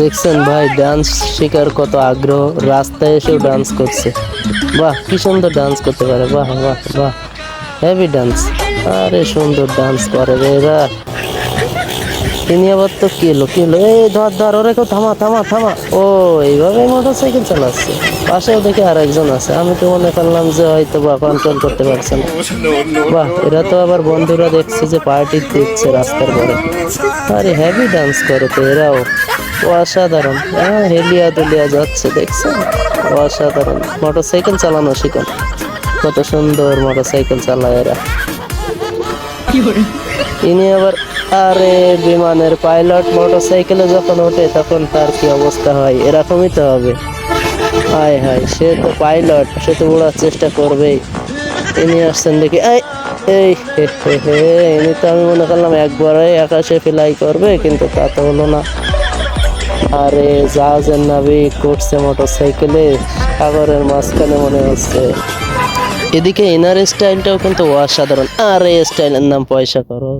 দেখছেন ভাই ডান্স শেখার কত আগ্রহ। রাস্তায় এসেও ডান্স করছে। বাহ, কি সুন্দর ডান্স করতে পারে। বাহ বাহ বাহ। হেভি ডান্স আরে সুন্দর ডান্স করে রে এরা। তিনি আবার তো কি হলো কি হলো এই ধর ধর ওরে কেউ থামা থামা থামা। ও এইভাবে মোটর সাইকেল চালাচ্ছে। পাশেও দেখে আর একজন আছে। আমি তো মনে করলাম যে হয়তো বা কন্ট্রোল করতে পারছে না। বাহ এরা তো আবার বন্ধুরা দেখছে যে পার্টি দিচ্ছে রাস্তার পরে। আরে হেভি ডান্স করে তো এরাও। অসাধারণ। হ্যাঁ হেলিয়া দুলিয়া যাচ্ছে দেখছেন? অসাধারণ। মোটর সাইকেল চালানো শিখুন। কত সুন্দর মোটর সাইকেল চালায় এরা। ইনি আবার আরে, বিমানের পাইলট মোটর সাইকেলে যখন ওঠে, তখন তার কি অবস্থা হয়? এরকমই তো হবে। হায় হায়, সে তো পাইলট, সে তো ওড়ার চেষ্টা করবেই। তিনি আসছেন দেখি, এই ইনি তো আমি মনে করলাম একবারে আকাশে ফ্লাই করবে, কিন্তু তা তো হলো না। আরে, জাহাজের নাবিক করছে মোটর সাইকেলে সাগরের মাঝখানে মনে হচ্ছে। এদিকে এনার স্টাইলটাও কিন্তু অসাধারণ। আর, স্টাইলের নাম পয়সা করো।